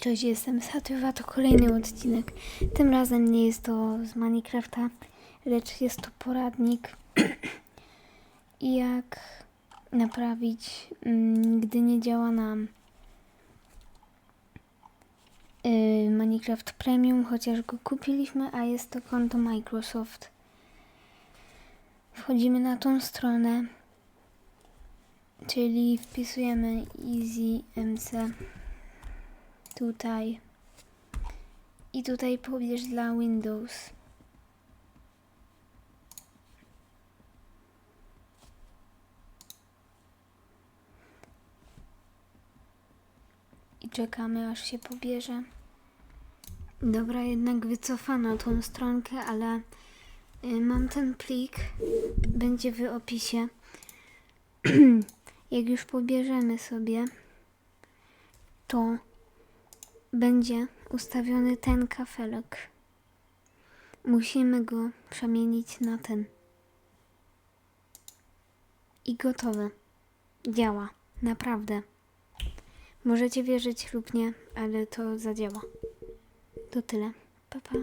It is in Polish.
Cześć, jestem Satywa, to kolejny odcinek. Tym razem nie jest to z Minecrafta, lecz jest to poradnik i jak naprawić, mm, gdy nie działa nam yy, Minecraft Premium, chociaż go kupiliśmy, a jest to konto Microsoft. Wchodzimy na tą stronę, czyli wpisujemy EasyMC tutaj i tutaj pobierz dla Windows. I czekamy aż się pobierze. Dobra, jednak wycofano tą stronkę, ale y, mam ten plik, będzie w opisie. Jak już pobierzemy sobie, to będzie ustawiony ten kafelek. Musimy go przemienić na ten. I gotowe. Działa. Naprawdę. Możecie wierzyć lub nie, ale to zadziała. To tyle. Pa, pa.